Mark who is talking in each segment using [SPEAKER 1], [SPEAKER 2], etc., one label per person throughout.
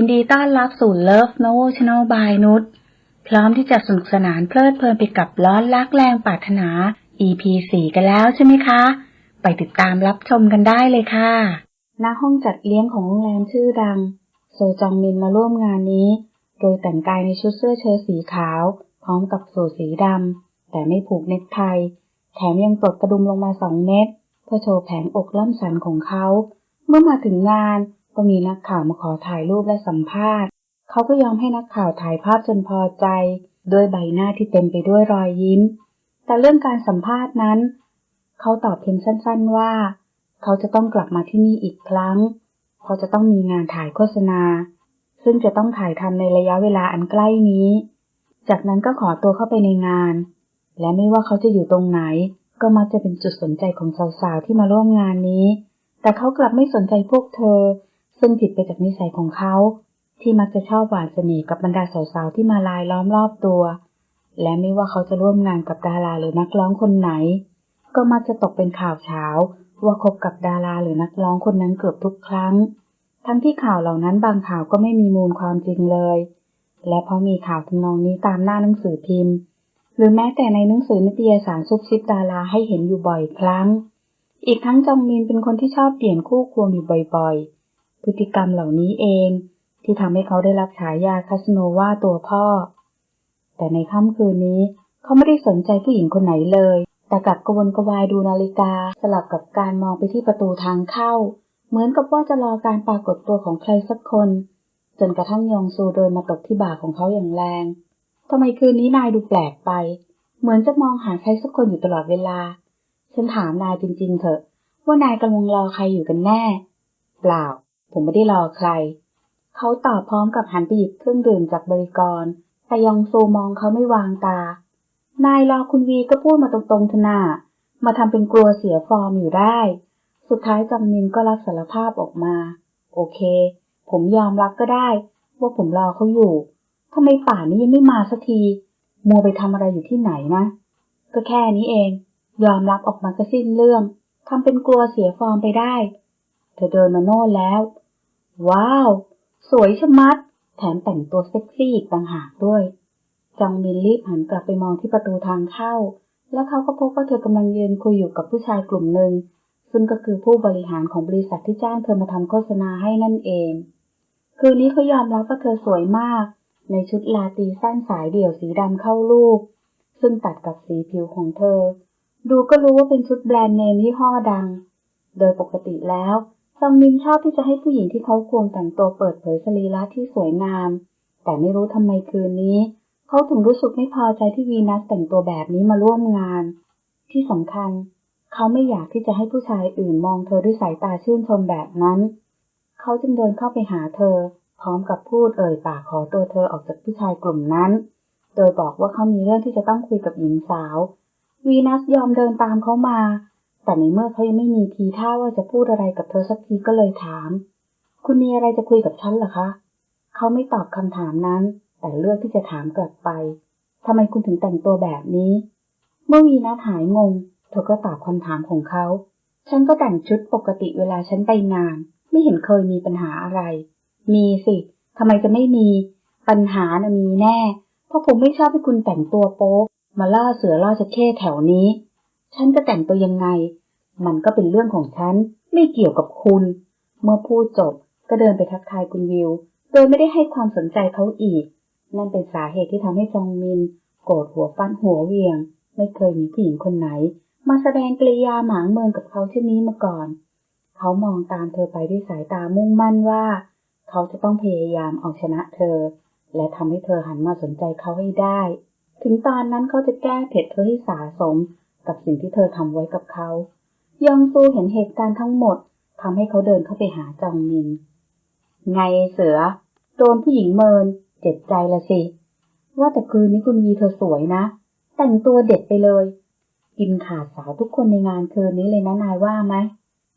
[SPEAKER 1] ยินดีต้อนรับสู่ Love Novel Channel by นุชพร้อมที่จะสนุกสนานเพลิดเพลินไปกับล้อนลักแรงปรารถนา EP 4 กันแล้วใช่ไหมคะ ไปติดตามรับชมกันได้เลยค่ะณห้องจัดเลี้ยงของโรงแรมชื่อดัง โซจองมินมาร่วมงานนี้ โดยแต่งกายในชุดเสื้อเชิ้ตสีขาว พร้อมกับสูทสีดำแต่ไม่ผูกเน็กไทแถมยังปลดกระดุมลงมาสองเม็ดเพื่อโชว์แผงอกล่ำสันของเขา เมื่อมาถึงงาน ก็มีนักข่าวมาขอถ่ายรูปและสัมภาษณ์ เขาก็ยอมให้นักข่าวถ่ายภาพจนพอใจ ด้วยใบหน้าที่เต็มไปด้วยรอยยิ้ม แต่เรื่องการสัมภาษณ์นั้น เขาตอบเพียงสั้น ๆว่า เขาจะต้องกลับมาที่นี่อีกครั้ง เพราะจะต้องมีงานถ่ายโฆษณา ซึ่งจะต้องถ่ายทำในระยะเวลาอันใกล้นี้ จากนั้นก็ขอตัวเข้าไปในงาน และไม่ว่าเขาจะอยู่ตรงไหน ก็มักจะเป็นจุดสนใจของสาวๆที่มาร่วมงานนี้ แต่เขากลับไม่สนใจพวกเธอ ซึ่งผิดไปจากนิสัยของเขา ที่มักจะชอบหวานเสน่ห์กับบรรดาสาวๆที่มาลายล้อมรอบตัว และไม่ว่าเขาจะร่วมงานกับดาราหรือนักร้องคนไหน ก็มักจะตกเป็นข่าวเช้าว่าคบกับดาราหรือนักร้องคนนั้นเกือบทุกครั้ง ทั้งที่ข่าวเหล่านั้นบางข่าวก็ไม่มีมูลความจริงเลย และเพราะมีข่าวทำนองนี้ตามหน้าหนังสือพิมพ์ หรือแม้แต่ในหนังสือนิตยสารซุบซิบดาราให้เห็นอยู่บ่อยครั้ง อีกทั้งจองมินเป็นคนที่ชอบเปลี่ยนคู่ควงอยู่บ่อยๆ พฤติกรรมเหล่านี้เอง ที่ทำให้เขาได้รับฉายาคาสโนวาตัวพ่อ แต่ในค่ำคืนนี้เขาไม่ได้สนใจผู้หญิงคนไหนเลย แต่กลับกวนกวายดูนาฬิกาสลับกับการมองไปที่ประตูทางเข้า เหมือนกับว่าจะรอการปรากฏตัวของใครสักคน จนกระทั่งยองซูเดินมาตบที่บ่าของเขาอย่างแรงทำไมคืนนี้นายดูแปลกไป เหมือนจะมองหาใครสักคนอยู่ตลอดเวลา ฉันถามนายจริง ๆ เถอะ ว่านายกำลังรอใครอยู่กันแน่ เปล่า ผมไม่ได้รอใคร เขาตอบพร้อมกับหันไปหยิบเครื่องดื่มจากบริกร แต่ยองซูมองเขาไม่วางตา นายรอคุณวีก็พูดมาตรงๆเถอะนามาทำเป็นกลัวเสียฟอร์มอยู่ได้ สุดท้ายจำมินก็รับสารภาพออกมา โอเค ผมยอมรับก็ได้ ว่าผมรอเขาอยู่ทำไมป่านนี้ยังไม่มาสักที มัวไปทำอะไรอยู่ที่ไหนนะ ก็แค่นี้เอง ยอมรับออกมาก็สิ้นเรื่องทำเป็นกลัวเสียฟอร์มไปได้ เธอเดินมาโน่นแล้ว ว้าว สวยชะมัด แถมแต่งตัวเซ็กซี่อีกต่างหากด้วยจองมินรีบหันกลับไปมองที่ประตูทางเข้า และเขาก็พบว่าเธอกำลังยืนคุยอยู่กับผู้ชายกลุ่มหนึ่ง ซึ่งก็คือผู้บริหารของบริษัทที่จ้างเธอมาทำโฆษณาให้นั่นเอง คืนนี้เขายอมรับว่าเธอสวยมาก ในชุดลาตีสั้นสายเดี่ยวสีดำเข้ารูป ซึ่งตัดกับสีผิวของเธอ ดูก็รู้ว่าเป็นชุดแบรนด์เนมยี่ห้อดัง โดยปกติแล้ว ซองมินชอบที่จะให้ผู้หญิงที่เขาควงแต่งตัวเปิดเผยสรีระที่สวยงาม แต่ไม่รู้ทำไมคืนนี้ เขาถึงรู้สึกไม่พอใจที่วีนัสแต่งตัวแบบนี้มาร่วมงาน ที่สำคัญ เขาไม่อยากที่จะให้ผู้ชายอื่นมองเธอด้วยสายตาชื่นชมแบบนั้น เขาจึงเดินเข้าไปหาเธอ พร้อมกับพูดเอ่ยปากขอตัวเธอออกจากผู้ชายกลุ่มนั้น โดยบอกว่าเขามีเรื่องที่จะต้องคุยกับหญิงสาว วีนัสยอมเดินตามเขามา แต่ในเมื่อเขายังไม่มีทีท่าว่าจะพูดอะไรกับเธอสักทีก็เลยถาม คุณมีอะไรจะคุยกับฉันเหรอคะ เขาไม่ตอบคำถามนั้น แต่เลือกที่จะถามกลับไปทำไมคุณถึงแต่งตัวแบบนี้ เมื่อวีนัสหายงง เธอก็ตอบคำถามของเขา ฉันก็แต่งชุดปกติเวลาฉันไปงาน ไม่เห็นเคยมีปัญหาอะไร มีสิทำไมจะไม่มี ปัญหานะมีแน่ เพราะผมไม่ชอบให้คุณแต่งตัวโป๊มาล่าเสือล่าจะเข้แถวนี้ ฉันจะแต่งตัวยังไง มันก็เป็นเรื่องของฉัน ไม่เกี่ยวกับคุณ เมื่อพูดจบก็เดินไปทักทายคุณวิว โดยไม่ได้ให้ความสนใจเขาอีก นั่นเป็นสาเหตุที่ทำให้จองมิน โกรธหัวฟันหัวเวียง ไม่เคยมีผู้หญิงคนไหน มาแสดงกริยาหมางเมินกับเขาเช่นนี้มาก่อน เขามองตามเธอไปด้วยสายตามุ่งมั่นว่า เขาจะต้องพยายามเอาชนะเธอ และทำให้เธอหันมาสนใจเขาให้ได้ ถึงตอนนั้นเขาจะแก้เผ็ดเธอให้สาสม กับสิ่งที่เธอทำไว้กับเขา ยองซูเห็นเหตุการณ์ทั้งหมดทำให้เขาเดินเข้าไปหาจองมิน ไงเสือ โดนผู้หญิงเมิน เจ็บใจละสิ ว่าแต่คืนนี้คุณวีเธอสวยนะ แต่งตัวเด็ดไปเลย กินขาดสาวทุกคนในงานคืนนี้เลยนะนายว่าไหม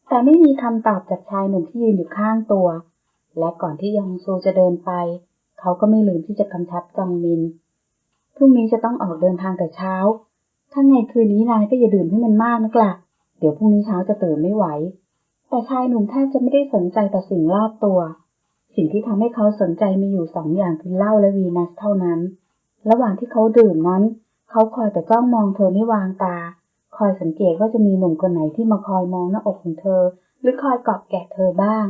[SPEAKER 1] แต่ไม่มีคำตอบจากชายหนุ่มที่ยืนอยู่ข้างตัว และก่อนที่ยองซูจะเดินไป เขาก็ไม่ลืมที่จะกำชับจองมิน พรุ่งนี้จะต้องออกเดินทางแต่เช้า ถ้าไงคืนนี้นายก็อย่าดื่มให้มันมากนักล่ะ เดี๋ยวพรุ่งนี้เช้าจะเตื่นไม่ไหว แต่ชายหนุ่มแทบจะไม่ได้สนใจต่อสิ่งรอบตัว สิ่งที่ทำให้เขาสนใจมีอยู่สองอย่างคือเหล้าและวีนัสเท่านั้น ระหว่างที่เขาดื่มนั้น เขาคอยแต่จ้องมองเธอไม่วางตา คอยสังเกตว่าจะมีหนุ่มคนไหนที่มาคอยมองหน้าอกของเธอ หรือคอยเกาะแกะเธอบ้าง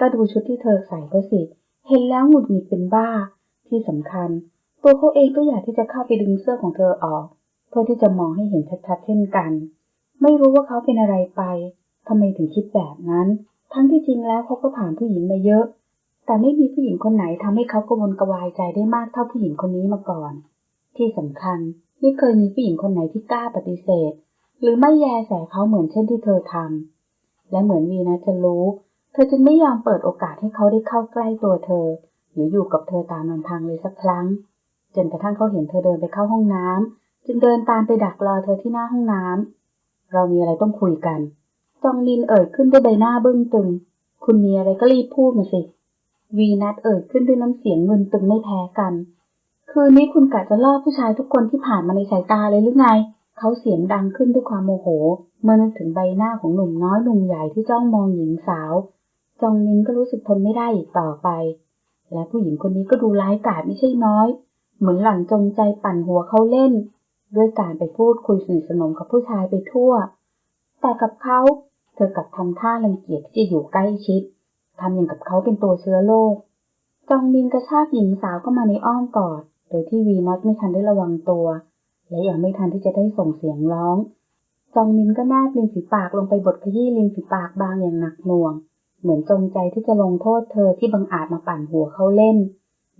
[SPEAKER 1] ก็ดูชุดที่เธอใส่ก็สิ เห็นแล้วหงุดหงิดเป็นบ้า ที่สำคัญ ตัวเขาเองก็อยากที่จะเข้าไปดึงเสื้อของเธอออก พื่อที่จะมองให้เห็นชัดๆ เช่นกัน ไม่รู้ว่าเขาเป็นอะไรไปทำไมถึงคิดแบบนั้น ทั้งที่จริงแล้วเขาก็ผ่านผู้หญิงมาเยอะ แต่ไม่มีผู้หญิงคนไหนทำให้เขากระวนกระวายใจได้มากเท่าผู้หญิงคนนี้มาก่อน ที่สำคัญไม่เคยมีผู้หญิงคนไหนที่กล้าปฏิเสธ หรือไม่แยแสเขาเหมือนเช่นที่เธอทำและเหมือนวีนะจะรู้ เธอจึงไม่ยอมเปิดโอกาสให้เขาได้เข้าใกล้ตัวเธอ หรืออยู่กับเธอตามลำพังเลยสักครั้ง จนกระทั่งเขาเห็นเธอเดินไปเข้าห้องน้ำ จึงเดินตามไปดักรอเธอที่หน้าห้องน้ำเรามีอะไรต้องคุยกัน จองมินเอ่ยขึ้นด้วยใบหน้าบึ้งตึง คุณมีอะไรก็รีบพูดมาสิ วีนัทเอ่ยขึ้นด้วยน้ำเสียงมึนตึงไม่แพ้กัน คืนนี้คุณกะจะล่อผู้ชายทุกคนที่ผ่านมาในสายตาเลยหรือไง เขาเสียงดังขึ้นด้วยความโมโห เมื่อนึกถึงใบหน้าของหนุ่มน้อยหนุ่มใหญ่ที่จ้องมองหญิงสาว จองมินก็รู้สึกทนไม่ได้อีกต่อไป และผู้หญิงคนนี้ก็ดูร้ายกาจไม่ใช่น้อย เหมือนหลังจงใจปั่นหัวเขาเล่น ด้วยการไปพูดคุยสนิทสนมกับผู้ชายไปทั่ว แต่กับเขาเธอกลับทำท่ารังเกียจที่จะอยู่ใกล้ชิดทำอย่างกับเขาเป็นตัวเชื้อโรคจองมินกระชากหญิงสาวเข้ามาในอ้อมกอด โดยที่วีนัทไม่ทันได้ระวังตัว และยังไม่ทันที่จะได้ส่งเสียงร้อง จองมินก็แนบริมฝีปากลงไปบดขยี้ริมฝีปากบางอย่างหนักหน่วง เหมือนจงใจที่จะลงโทษเธอที่บังอาจมาปั่นหัวเขาเล่น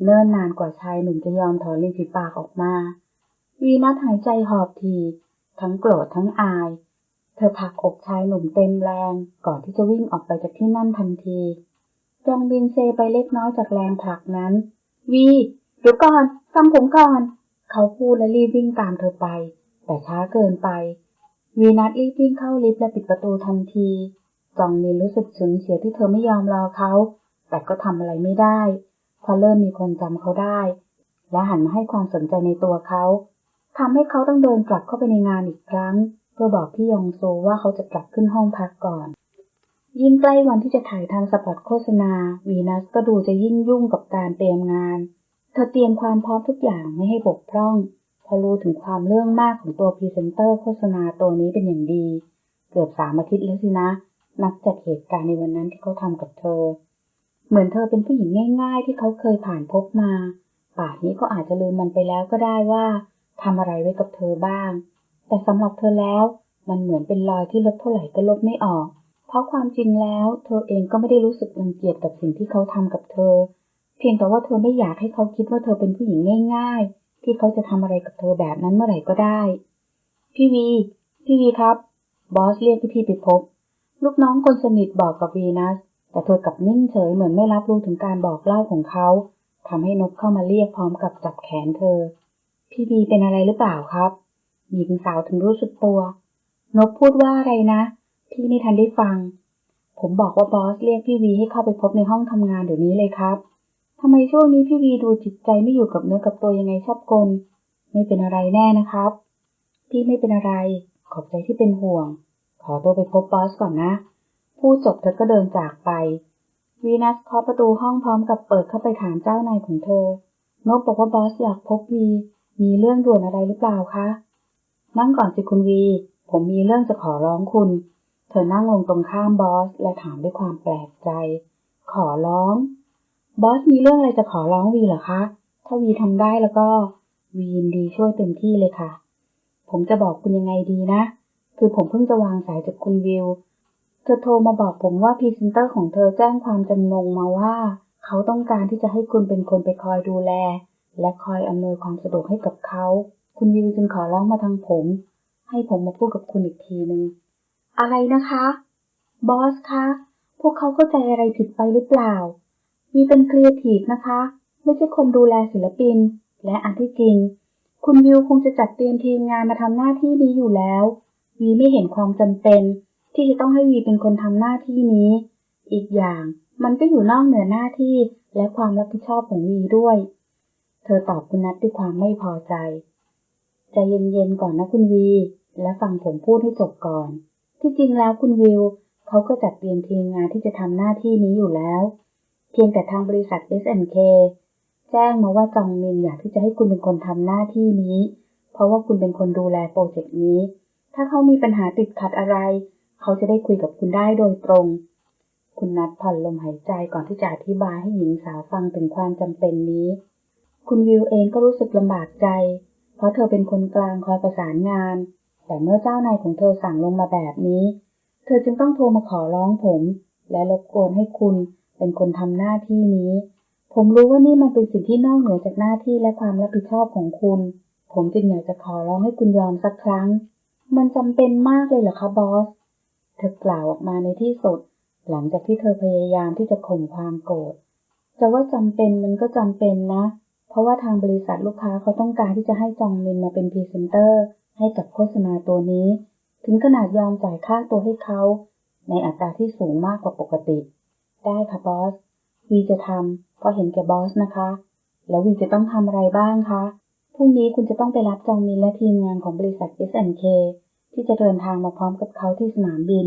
[SPEAKER 1] เนิ่นนานกว่าชายหนุ่มจะยอมถอนริมฝีปากออกมา วีนัทหายใจหอบทีทั้งโกรธทั้งอาย เธอผลักอกชายหนุ่มเต็มแรง ก่อนที่จะวิ่งออกไปจากที่นั่นทันทีจองบินเซไปเล็กน้อยจากแรงผลักนั้น วีเดี๋ยวก่อนฟังผมก่อน เขาพูดและรีบวิ่งตามเธอไป แต่ช้าเกินไป วีนัทรีบวิ่งเข้าลิฟต์และปิดประตูทันที จองมินรู้สึกฉุนเฉียวที่เธอไม่ยอมรอเขา แต่ก็ทำอะไรไม่ได้เพราะเริ่มมีคนจำเขาได้ และหันมาให้ความสนใจในตัวเขา ทำให้เขาต้องเดินกลับเข้าไปในงานอีกครั้ง เพื่อบอกพี่ยองโซว่าเขาจะกลับขึ้นห้องพักก่อน ยิ่งใกล้วันที่จะถ่ายทำสปอตโฆษณา วีนัสก็ดูจะยิ่งยุ่งกับการเตรียมงาน เธอเตรียมความพร้อมทุกอย่างไม่ให้บกพร่องเพราะรู้ถึงความเรื่องมากของตัวพรีเซนเตอร์โฆษณาตัวนี้เป็นอย่างดี เกือบสามอาทิตย์แล้วสินะ นับจากเหตุการณ์ในวันนั้นที่เขาทำกับเธอ เหมือนเธอเป็นผู้หญิงง่าย ๆ ที่เขาเคยผ่านพบมา ป่านนี้ก็อาจจะลืมมันไปแล้วก็ได้ว่า ทำอะไรไว้กับเธอบ้าง แต่สำหรับเธอแล้ว มันเหมือนเป็นรอยที่ลบเท่าไหร่ก็ลบไม่ออก เพราะความจริงแล้ว เธอเองก็ไม่ได้รู้สึกรังเกียจกับสิ่งที่เขาทำกับเธอ เพียงแต่ว่าเธอไม่อยากให้เขาคิดว่าเธอเป็นผู้หญิงง่าย ๆ ที่เขาจะทำอะไรกับเธอแบบนั้นเมื่อไหร่ก็ได้ พี่วี พี่วีครับ บอสเรียกพี่ๆไปพบ ลูกน้องคนสนิทบอกกับวีนัส แต่เธอกลับนิ่งเฉยเหมือนไม่รับรู้ถึงการบอกเล่าของเขาทำให้นบเข้ามาเรียกพร้อมกับจับแขนเธอ พี่วีเป็นอะไรหรือเปล่าครับ หญิงสาวถึงรู้สึกตัว นบพูดว่าอะไรนะ พี่ไม่ทันได้ฟัง ผมบอกว่าบอสเรียกพี่วีให้เข้าไปพบในห้องทำงานเดี๋ยวนี้เลยครับทำไมช่วงนี้พี่วีดูจิตใจไม่อยู่กับเนื้อกับตัวยังไงชอบกล ไม่เป็นอะไรแน่นะครับ พี่ไม่เป็นอะไร ขอบใจที่เป็นห่วง ขอตัวไปพบบอสก่อนนะ พูดจบเธอก็เดินจากไป วีนัสเคาะประตูห้องพร้อมกับเปิดเข้าไปถามเจ้านายของเธอนบบอกว่าบอสอยากพบวี มีเรื่องด่วนอะไรหรือเปล่าคะ นั่งก่อนสิคุณวี ผมมีเรื่องจะขอร้องคุณ เธอนั่งลงตรงข้ามบอส และถามด้วยความแปลกใจ ขอร้อง บอสมีเรื่องอะไรจะขอร้องวีเหรอคะ ถ้าวีทำได้แล้วก็ วียินดีช่วยเต็มที่เลยค่ะ ผมจะบอกคุณยังไงดีนะ คือผมเพิ่งจะวางสายจากคุณวิว เธอโทรมาบอกผมว่าพรีเซนเตอร์ของเธอแจ้งความจำนงมาว่า เขาต้องการที่จะให้คุณเป็นคนไปคอยดูแล และคอยอำนวยความสะดวกให้กับเขา คุณวิวจึงขอร้องมาทางผม ให้ผมมาพูดกับคุณอีกทีหนึ่งอะไรนะคะ บอสคะ พวกเขาเข้าใจอะไรผิดไปหรือเปล่า วีเป็นครีเอทีฟนะคะ ไม่ใช่คนดูแลศิลปิน และอันที่จริง คุณวิวคงจะจัดเตรียมทีมงานมาทำหน้าที่นี้อยู่แล้ว วีไม่เห็นความจำเป็น ที่จะต้องให้วีเป็นคนทำหน้าที่นี้ อีกอย่างมันก็อยู่นอกเหนือหน้าที่และความรับผิดชอบของวีด้วย เธอตอบคุณนัทด้วยความไม่พอใจ ใจเย็นๆก่อนนะคุณวี และฟังผมพูดให้จบก่อน ที่จริงแล้วคุณวิวเขาก็จัดเตรียมทีมงานที่จะทำหน้าที่นี้อยู่แล้ว เพียงแต่ทางบริษัท S&K แจ้งมาว่าจองมินอยากที่จะให้คุณเป็นคนทำหน้าที่นี้ เพราะว่าคุณเป็นคนดูแลโปรเจกต์นี้ ถ้าเขามีปัญหาติดขัดอะไร เขาจะได้คุยกับคุณได้โดยตรง คุณนัดผ่อนลมหายใจก่อนที่จะอธิบายให้หญิงสาวฟังถึงความจำเป็นนี้ คุณวิวเองก็รู้สึกลำบากใจ เพราะเธอเป็นคนกลางคอยประสานงาน แต่เมื่อเจ้านายของเธอสั่งลงมาแบบนี้ เธอจึงต้องโทรมาขอร้องผม และรบกวนให้คุณเป็นคนทำหน้าที่นี้ ผมรู้ว่านี่มันเป็นสิ่งที่นอกเหนือจากหน้าที่และความรับผิดชอบของคุณ ผมจึงอยากจะขอร้องให้คุณยอมสักครั้ง มันจำเป็นมากเลยเหรอคะบอส เธอกล่าวออกมาในที่สุด หลังจากที่เธอพยายามที่จะข่มความโกรธ จะว่าจำเป็นมันก็จำเป็นนะ เพราะว่าทางบริษัทลูกค้าเขาต้องการที่จะให้จองมินมาเป็นพรีเซนเตอร์ ให้กับโฆษณาตัวนี้ ถึงขนาดยอมจ่ายค่าตัวให้เขา ในอัตราที่สูงมากกว่าปกติ ได้ค่ะบอส วีจะทำเพราะเห็นแก่บอสนะคะ แล้ววีจะต้องทำอะไรบ้างคะพรุ่งนี้คุณจะต้องไปรับจองมินและทีมงานของบริษัท S&K ที่จะเดินทางมาพร้อมกับเขาที่สนามบิน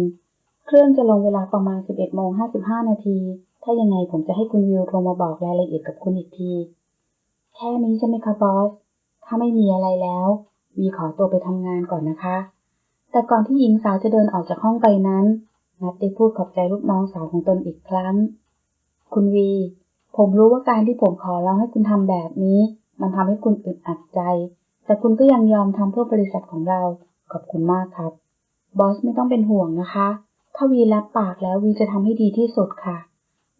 [SPEAKER 1] เครื่องจะลงเวลาประมาณ 11โมง55 นาที ถ้ายังไงผมจะให้คุณวิวโทรมาบอกรายละเอียดกับคุณอีกที แค่นี้ใช่ไหมคะบอส ถ้าไม่มีอะไรแล้ว วีขอตัวไปทำงานก่อนนะคะ แต่ก่อนที่หญิงสาวจะเดินออกจากห้องไปนั้น นัดได้พูดขอบใจลูกน้องสาวของตนอีกครั้ง คุณวี ผมรู้ว่าการที่ผมขอร้องให้คุณทำแบบนี้ มันทำให้คุณอึดอัดใจ แต่คุณก็ยังยอมทำเพื่อบริษัทของเรา ขอบคุณมากครับ บอสไม่ต้องเป็นห่วงนะคะ ถ้าวีรับปากแล้ววีจะทำให้ดีที่สุดค่ะ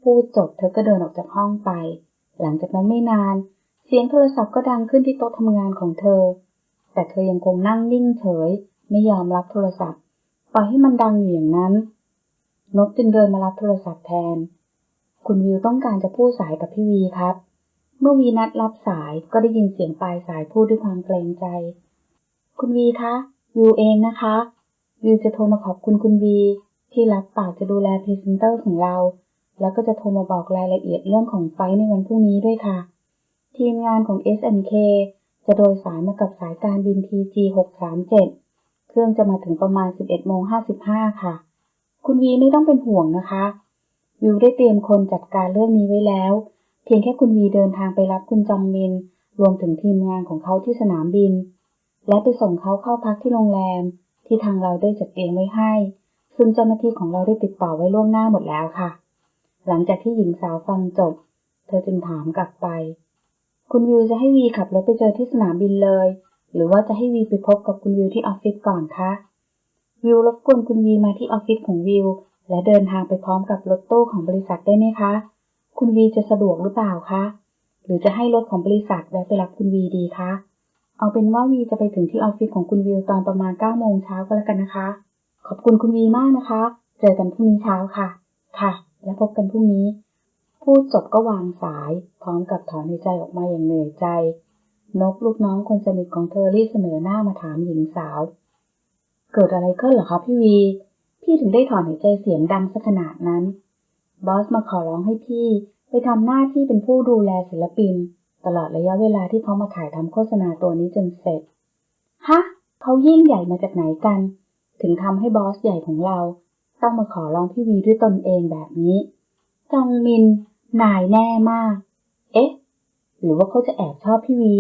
[SPEAKER 1] พูดจบเธอก็เดินออกจากห้องไป หลังจากนั้นไม่นาน เสียงโทรศัพท์ก็ดังขึ้นที่โต๊ะทำงานของเธอ แต่เธอยังคงนั่งนิ่งเฉย ไม่ยอมรับโทรศัพท์ ปล่อยให้มันดังอยู่อย่างนั้นนกจึงเดินมารับโทรศัพท์แทน คุณวิวต้องการจะพูดสายกับพี่วีครับ เมื่อวีนัดรับสายก็ได้ยินเสียงปลายสายพูดด้วยความเกรงใจ คุณวีคะ วิวเองนะคะ วิวจะโทรมาขอบคุณคุณวีที่รับปากจะดูแลพรีเซนเตอร์ของเรา แล้วก็จะโทรมาบอกรายละเอียดเรื่องของไฟในวันพรุ่งนี้ด้วยค่ะ ทีมงานของ SNK จะโดยสารมากับสายการบิน TG 637เครื่องจะมาถึงประมาณ 11โมง55 ค่ะ คุณวีไม่ต้องเป็นห่วงนะคะ วิวได้เตรียมคนจัดการเรื่องนี้ไว้แล้ว เพียงแค่คุณวีเดินทางไปรับคุณจองมิน รวมถึงทีมงานของเขาที่สนามบิน และไปส่งเขาเข้าพักที่โรงแรม ที่ทางเราได้จัดเตรียมไว้ให้ ซึ่งเจ้าหน้าที่ของเราได้ติดต่อไว้ล่วงหน้าหมดแล้วค่ะ หลังจากที่หญิงสาวฟังจบ เธอจึงถามกลับไป คุณวิวจะให้วีขับรถไปเจอที่สนามบินเลย หรือว่าจะให้วีไปพบกับคุณวิวที่ออฟฟิศก่อนคะวิวรบกวนคุณวีมาที่ออฟฟิศของวิว และเดินทางไปพร้อมกับรถตู้ของบริษัทได้ไหมคะ คุณวีจะสะดวกหรือเปล่าคะหรือจะให้รถของบริษัทแวะไปรับคุณวีดีคะเอาเป็นว่าวีจะไปถึงที่ออฟฟิศของคุณวิวตอนประมาณ9โมงเช้าก็แล้วกันนะคะ ขอบคุณคุณวีมากนะคะ เจอกันพรุ่งนี้เช้าค่ะ ค่ะ และพบกันพรุ่งนี้ พูดจบก็วางสาย พร้อมกับถอนหายใจออกมาอย่างเหนื่อยใจ นกลูกน้องคนสนิทของเธอรีบเสนอหน้ามาถามหญิงสาว เกิดอะไรขึ้นเหรอคะพี่วี พี่ถึงได้ถอนหายใจเสียงดังสักขนาดนั้น บอสมาขอร้องให้พี่ไปทำหน้าที่เป็นผู้ดูแลศิลปิน ตลอดระยะเวลาที่เขามาถ่ายทำโฆษณาตัวนี้จนเสร็จ ฮะ เขายิ่งใหญ่มาจากไหนกัน ถึงทำให้บอสใหญ่ของเรา ต้องมาขอร้องพี่วีด้วยตนเองแบบนี้จองมิน นายแน่มาก เอ๊ะ หรือว่าเขาจะแอบชอบพี่วี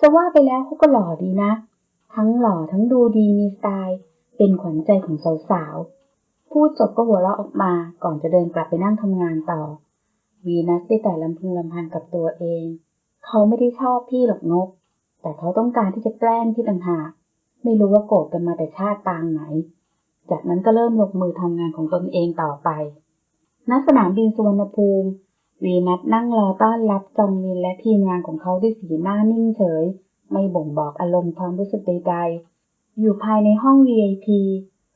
[SPEAKER 1] จะว่าไปแล้วเขาก็หล่อดีนะ ทั้งหล่อทั้งดูดีมีสไตล์ เป็นขวัญใจของสาวๆ พูดจบก็หัวเราะออกมา ก่อนจะเดินกลับไปนั่งทำงานต่อ วีนัสได้แต่ลำพึงลำพันกับตัวเอง เขาไม่ได้ชอบพี่หรอกนก แต่เขาต้องการที่จะแกล้งพี่ต่างหาก ไม่รู้ว่าโกรธกันมาแต่ชาติปางไหน จากนั้นก็เริ่มลงมือทำงานของตนเองต่อไป ณสนามบินสุวรรณภูมิวีนัทนั่งรอต้อนรับจองมินและทีมงานของเขาด้วยสีหน้านิ่งเฉย ไม่บ่งบอกอารมณ์ความรู้สึกใดๆ อยู่ภายในห้อง VIP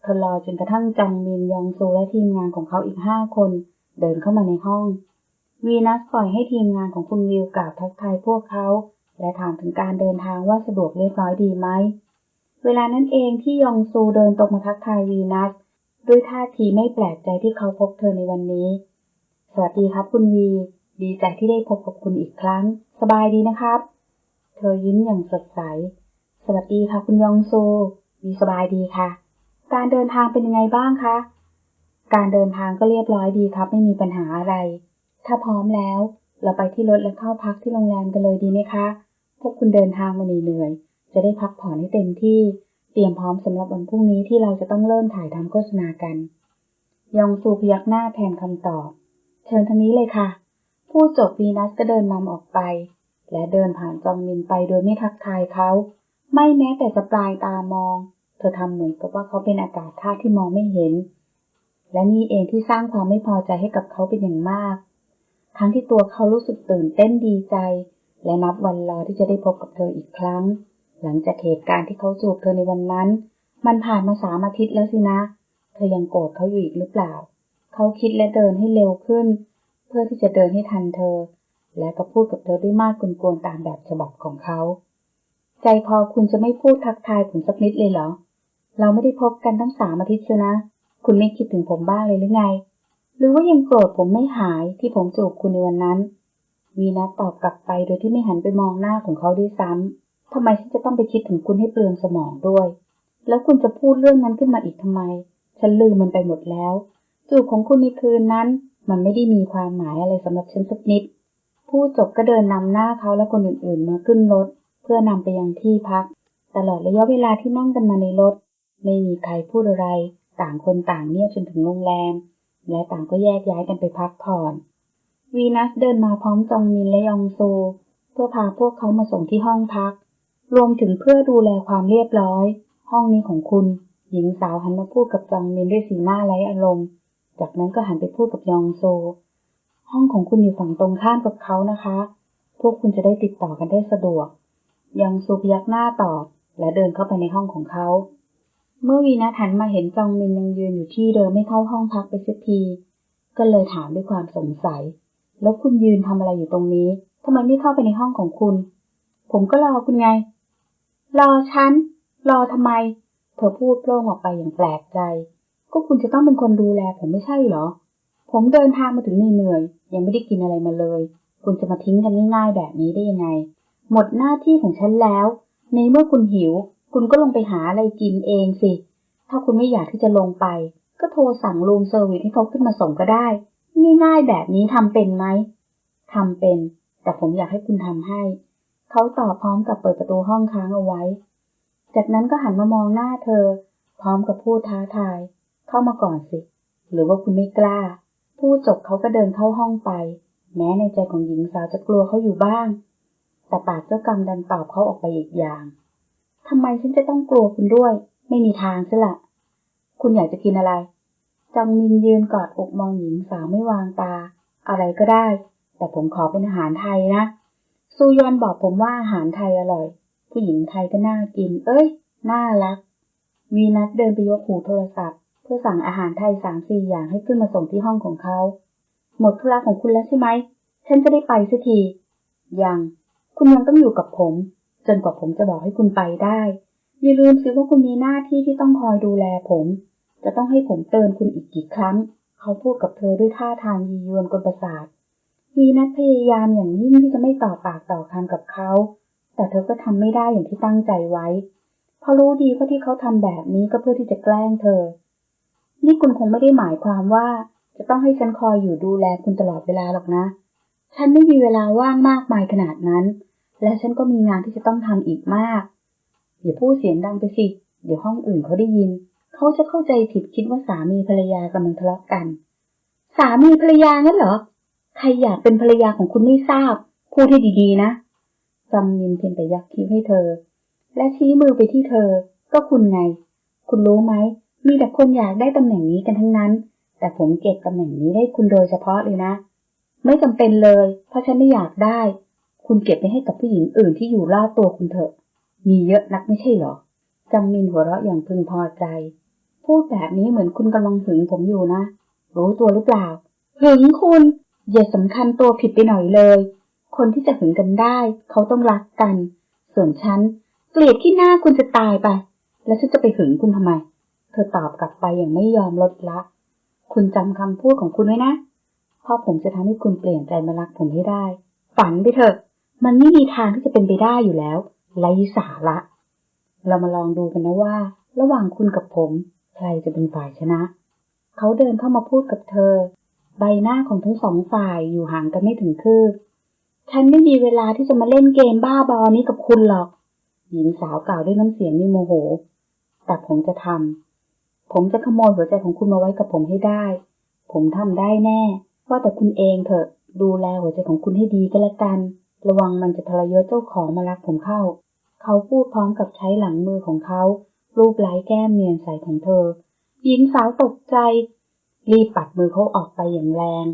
[SPEAKER 1] เธอรอจนกระทั่งจองมินยองซูและทีมงานของเขาอีกห้าคน เดินเข้ามาในห้องวีนัสปล่อยให้ทีมงานของคุณวิวกล่าวทักทายพวกเขา และถามถึงการเดินทางว่าสะดวกเรียบร้อยดีไหม เวลานั้นเองที่ยองซูเดินตรงมาทักทายวีนัส ด้วยท่าทีไม่แปลกใจที่เขาพบเธอในวันนี้ สวัสดีครับคุณวี ดีใจที่ได้พบกับคุณอีกครั้ง สบายดีนะครับ เธอยิ้มอย่างสดใส สวัสดีค่ะคุณยองซูวีสบายดีค่ะ การเดินทางเป็นยังไงบ้างคะ การเดินทางก็เรียบร้อยดีครับ ไม่มีปัญหาอะไร ถ้าพร้อมแล้ว เราไปที่รถและเข้าพักที่โรงแรมกันเลยดีไหมคะ พวกคุณเดินทางมาเหนื่อยจะได้พักผ่อนให้เต็มที่ เตรียมพร้อมสำหรับวันพรุ่งนี้ที่เราจะต้องเริ่มถ่ายทำโฆษณากัน ยองซูพยักหน้าแทนคำตอบ เชิญทางนี้เลยค่ะพูดจบวีนัสก็เดินนำออกไป และเดินผ่านจองมินไปโดยไม่ทักทายเขา ไม่แม้แต่จะปลายตามอง เธอทำเหมือนกับว่าเขาเป็นอากาศธาตุที่มองไม่เห็น และนี่เองที่สร้างความไม่พอใจให้กับเขาเป็นอย่างมาก ทั้งที่ตัวเขารู้สึกตื่นเต้นดีใจ และนับวันรอที่จะได้พบกับเธออีกครั้ง หลังจากเหตุการณ์ที่เขาจูบเธอในวันนั้น มันผ่านมาสามอาทิตย์แล้วสินะ เธอยังโกรธเขาอยู่อีกหรือเปล่า เขาคิดและเดินให้เร็วขึ้น เพื่อที่จะเดินให้ทันเธอ และก็พูดกับเธอด้วยมาดกวนๆตามแบบฉบับของเขา ใจคอคุณจะไม่พูดทักทายผมสักนิดเลยเหรอ เราไม่ได้พบกันตั้งสามอาทิตย์เชียวนะ คุณไม่คิดถึงผมบ้างเลยหรือไง หรือว่ายังโกรธผมไม่หายที่ผมจูบคุณในวันนั้น วีนัสตอบกลับไปโดยที่ไม่หันไปมองหน้าของเขาด้วยซ้ำ ทำไมฉันจะต้องไปคิดถึงคุณให้เปลืองสมองด้วย แล้วคุณจะพูดเรื่องนั้นขึ้นมาอีกทำไม ฉันลืมมันไปหมดแล้ว จูบของคุณในคืนนั้น มันไม่ได้มีความหมายอะไรสำหรับฉันสักนิด ผู้จบก็เดินนำหน้าเขาและคนอื่นๆมาขึ้นรถ เพื่อนำไปยังที่พัก ตลอดระยะเวลาที่นั่งกันมาในรถ ไม่มีใครพูดอะไร ต่างคนต่างเงียบจนถึงโรงแรม และต่างก็แยกย้ายกันไปพักผ่อนวีนัสเดินมาพร้อมจองมินและยองซูเพื่อพาพวกเขามาส่งที่ห้องพัก รวมถึงเพื่อดูแลความเรียบร้อย ห้องนี้ของคุณ หญิงสาวหันมาพูดกับจองมินด้วยสีหน้าไร้อารมณ์ จากนั้นก็หันไปพูดกับยองโซ ห้องของคุณอยู่ฝั่งตรงข้ามกับเขานะคะ พวกคุณจะได้ติดต่อกันได้สะดวก ยองซูพยักหน้าตอบ และเดินเข้าไปในห้องของเขา เมื่อวีนัทหันมาเห็นจองมินยังยืนอยู่ที่เดิมไม่เข้าห้องพักไปสักที ก็เลยถามด้วยความสงสัย แล้วคุณยืนทำอะไรอยู่ตรงนี้ทำไมไม่เข้าไปในห้องของคุณ ผมก็รอคุณไง รอฉัน รอทำไม เธอพูดโปร่งออกไปอย่างแปลกใจ ก็คุณจะต้องเป็นคนดูแลผมไม่ใช่เหรอ ผมเดินทางมาถึงเหนื่อยยังไม่ได้กินอะไรมาเลย คุณจะมาทิ้งกันง่ายๆแบบนี้ได้ยังไง หมดหน้าที่ของฉันแล้ว ในเมื่อคุณหิว คุณก็ลงไปหาอะไรกินเองสิ ถ้าคุณไม่อยากที่จะลงไป ก็โทรสั่งรูมเซอร์วิสให้เขาขึ้นมาส่งก็ได้ ง่ายๆแบบนี้ทำเป็นไหมทำเป็น แต่ผมอยากให้คุณทำให้ เขาตอบพร้อมกับเปิดประตูห้องค้างเอาไว้ จากนั้นก็หันมามองหน้าเธอ พร้อมกับพูดท้าทาย เข้ามาก่อนสิ หรือว่าคุณไม่กล้า พูดจบเขาก็เดินเข้าห้องไป แม้ในใจของหญิงสาวจะกลัวเขาอยู่บ้าง แต่ปากเจ้ากรรมดันตอบเขาออกไปอีกอย่างทำไมฉันจะต้องกลัวคุณด้วย ไม่มีทางซะละ คุณอยากจะกินอะไร จองมินยืนกอดอกมองหญิงสาวไม่วางตา อะไรก็ได้ แต่ผมขอเป็นอาหารไทยนะ ซูยอนบอกผมว่าอาหารไทยอร่อย ผู้หญิงไทยก็น่ากิน เอ้ย น่ารัก วีนัทเดินไปยกหูโทรศัพท์ เพื่อสั่งอาหารไทยสามสี่อย่างให้ขึ้นมาส่งที่ห้องของเขา หมดธุระของคุณแล้วใช่ไหม ฉันจะได้ไปสักที ยัง คุณยังต้องอยู่กับผม จนกว่าผมจะบอกให้คุณไปได้ อย่าลืมสิว่าคุณมีหน้าที่ที่ต้องคอยดูแลผม จะต้องให้ผมเตือนคุณอีกกี่ครั้ง เขาพูดกับเธอด้วยท่าทางยียวนกลประสาท วีนัทพยายามอย่างยิ่งที่จะไม่ต่อปากต่อคำกับเขา แต่เธอก็ทำไม่ได้อย่างที่ตั้งใจไว้ เพราะรู้ดีว่าที่เขาทำแบบนี้ก็เพื่อที่จะแกล้งเธอ นี่คุณคงไม่ได้หมายความว่าจะต้องให้ฉันคอยอยู่ดูแลคุณตลอดเวลาหรอกนะ ฉันไม่มีเวลาว่างมากมายขนาดนั้น และฉันก็มีงานที่จะต้องทำอีกมาก อย่าพูดเสียงดังไปสิ เดี๋ยวห้องอื่นเขาได้ยิน เขาจะเข้าใจผิดคิดว่าสามีภรรยากำลังทะเลาะกัน สามีภรรยางั้นเหรอ ใครอยากเป็นภรรยาของคุณไม่ทราบ พูดให้ดีๆนะจำมินเพียงแต่ยักคิ้วให้เธอ และชี้มือไปที่เธอ ก็คุณไง คุณรู้ไหม มีแต่คนอยากได้ตำแหน่งนี้กันทั้งนั้น แต่ผมเก็บตำแหน่งนี้ให้คุณโดยเฉพาะเลยนะ ไม่จำเป็นเลย เพราะฉันไม่อยากได้ คุณเก็บไปให้กับผู้หญิงอื่นที่อยู่รอบตัวคุณเถอะ มีเยอะนักไม่ใช่หรอจำมินหัวเราะอย่างพึงพอใจ พูดแบบนี้เหมือนคุณกำลังหึงผมอยู่นะ รู้ตัวหรือเปล่า หึงคุณ อย่าสำคัญตัวผิดไปหน่อยเลย คนที่จะหึงกันได้ เขาต้องรักกัน ส่วนฉันเกลียดที่หน้าคุณจะตายไป แล้วฉันจะไปหึงคุณทำไม เธอตอบกลับไปอย่างไม่ยอมลดละ คุณจำคำพูดของคุณไว้นะเพราะผมจะทำให้คุณเปลี่ยนใจมารักผมให้ได้ ฝันไปเถอะ มันไม่มีทางที่จะเป็นไปได้อยู่แล้วไร้สาระ เรามาลองดูกันนะว่า ระหว่างคุณกับผม ใครจะเป็นฝ่ายชนะ เขาเดินเข้ามาพูดกับเธอ ใบหน้าของทั้งสองฝ่ายอยู่ห่างกันไม่ถึงคืบ ฉันไม่มีเวลาที่จะมาเล่นเกมบ้าบอนี้กับคุณหรอก หญิงสาวกล่าวด้วยน้ำเสียงไม่โมโห แต่ผมจะทำ ผมจะขโมยหัวใจของคุณมาไว้กับผมให้ได้ ผมทำได้แน่ ว่าแต่คุณเองเถอะ ดูแลหัวใจของคุณให้ดีก็แล้วกัน ระวังมันจะทรยศเจ้าของมารักผมเข้า เขาพูดพร้อมกับใช้หลังมือของเขา รูปไล้แก้มเนียนใสของเธอ หญิงสาวตกใจ รีบปัดมือเขาออกไปอย่างแรง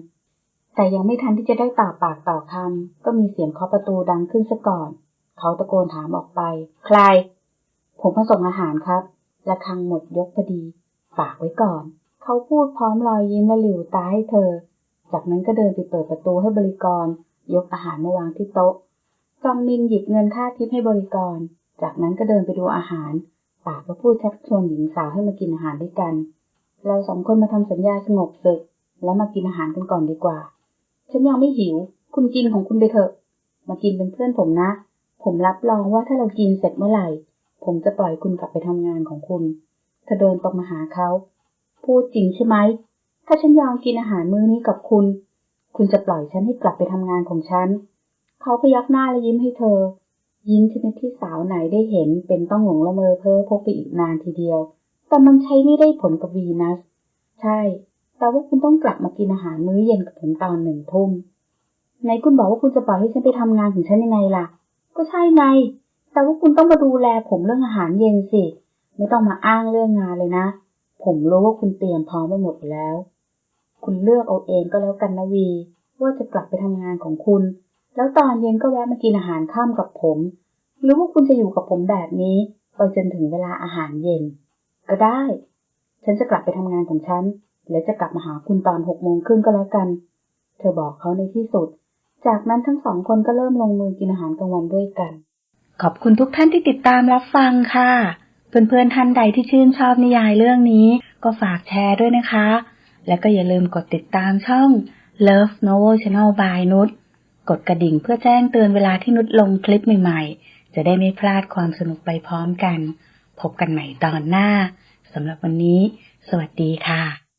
[SPEAKER 1] แต่ยังไม่ทันที่จะได้ต่อปากต่อคำก็มีเสียงเคาะประตูดังขึ้นซะก่อน เขาตะโกนถามออกไป ใคร ผมมาส่งอาหารครับระฆังหมดยกพอดี ฝากไว้ก่อน เขาพูดพร้อมรอยยิ้มและหลิวตาให้เธอ จากนั้นก็เดินไปเปิดประตูให้บริกร ยกอาหารมาวางที่โต๊ะจองมินหยิบเงินค่าทิปให้บริกร จากนั้นก็เดินไปดูอาหาร ปากก็พูดชักชวนหญิงสาวให้มากินอาหารด้วยกัน เราสองคนมาทำสัญญาสงบศึก แล้วมากินอาหารกันก่อนดีกว่า ฉันยังไม่หิว คุณกินของคุณไปเถอะ มากินเป็นเพื่อนผมนะ ผมรับรองว่าถ้าเรากินเสร็จเมื่อไหร่ ผมจะปล่อยคุณกลับไปทำงานของคุณเธอเดินตรงมาหาเขา พูดจริงใช่ไหม ถ้าฉันยอมกินอาหารมื้อนี้กับคุณ คุณจะปล่อยฉันให้กลับไปทำงานของฉัน เขาพยักหน้าและยิ้มให้เธอ ยิ้มชนิดที่สาวไหนได้เห็นเป็นต้องหลงละเมอเพ้อพกไปอีกนานทีเดียว แต่มันใช้ไม่ได้ผลกับวีนัส ใช่ แต่ว่าคุณต้องกลับมากินอาหารมื้อเย็นกับผมตอนหนึ่งทุ่มไหนคุณบอกว่าคุณจะปล่อยให้ฉันไปทำงานของฉันยังไงล่ะ ก็ใช่ไง แต่ว่าคุณต้องมาดูแลผมเรื่องอาหารเย็นสิ ไม่ต้องมาอ้างเรื่องงานเลยนะ ผมรู้ว่าคุณเตรียมพร้อมไปหมดแล้ว คุณเลือกเอาเองก็แล้วกันนะวี ว่าจะกลับไปทำงานของคุณ แล้วตอนเย็นก็แวะมากินอาหารข้ามกับผม หรือว่าคุณจะอยู่กับผมแบบนี้ไปจนถึงเวลาอาหารเย็น ก็ได้ ฉันจะกลับไปทำงานของฉัน และจะกลับมาหาคุณตอนหกโมงครึ่งก็แล้วกัน เธอบอกเขาในที่สุด จากนั้นทั้งสองคนก็เริ่มลงมือกินอาหารกลางวันด้วยกัน ขอบคุณทุกท่านที่ติดตามรับฟังค่ะ เพื่อนๆท่านใดที่ชื่นชอบนิยายเรื่องนี้ ก็ฝากแชร์ด้วยนะคะ แล้วก็อย่าลืมกดติดตามช่อง Love Novel Channel by นุชกดกระดิ่งเพื่อแจ้งเตือนเวลาที่นุชลงคลิปใหม่ๆ จะได้ไม่พลาดความสนุกไปพร้อมกัน พบกันใหม่ตอนหน้าสำหรับวันนี้ สวัสดีค่ะ